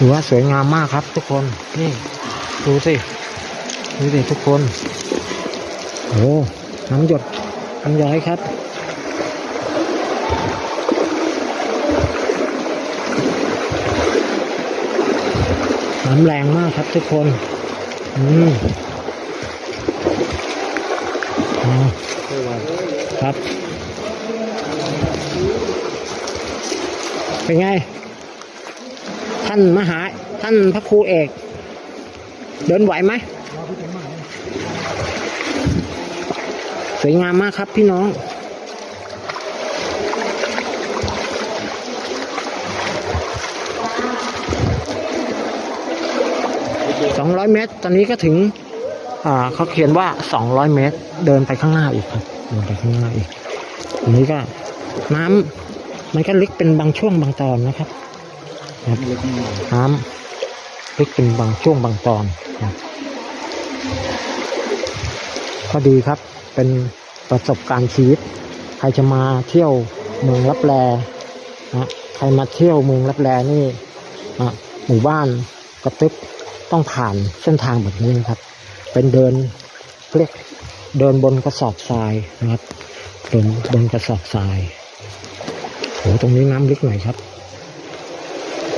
ถือว่าสวยงามมากครับทุกคน นี่ดูสิดูสิทุกคน โอ้น้ำหยดน้ำย้อยครับ น้ำแรงมากครับทุกคน อืมอ๋อครับ เป็นไงานมหา ท่านพระครูเอก เดินไหวไหมสวยงามมากครับพี่น้อง สองร้อยเมตร ตอนนี้ก็ถึง อ่าเขาเขียนว่าสองร้อยเมตร เดินไปข้างหน้าอีกครับ เดินไปข้างหน้าอีกอันนี้ก็น้ำมันก็ลึกเป็นบางช่วงบางตอนนะครับครับ น้ำลึกเป็นบางช่วงบางตอนครับก็ดีครับเป็นประสบการณ์ชีวิต ใครจะมาเที่ยวเมืองรับแลนะใครมาเที่ยวเมืองรับแลนี่นะหมู่บ้านกระตึบต้องผ่านเส้นทางแบบนี้นะครับ เป็นเดินเรียกเดินบนกระสอบทรายนะครับเดินบนกระสอบทรายโหตรงนี้น้ำลึกหน่อยครับ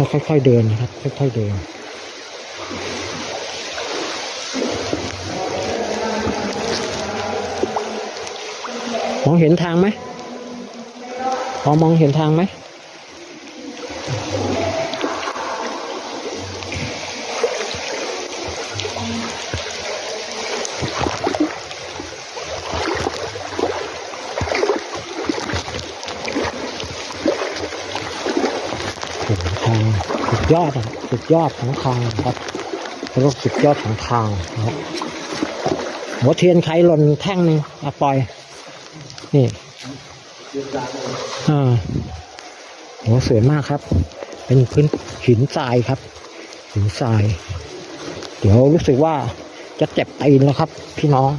ก็ค่อยๆเดินนะครับ ค่อยๆเดินมองเห็นทางไหมพอมองเห็นทางไหม ยอดสุดยอดของทางครับรียกว่าสุดยอดของทางนะครับหัวเทียนใครหล่นแท่งหนึ่งอะปล่อย นี่อ่าโหสวยมากครับ เป็นพื้นหินทรายครับ หินทราย เดี๋ยวรู้สึกว่าจะเจ็บตีนแล้วครับ พี่น้อง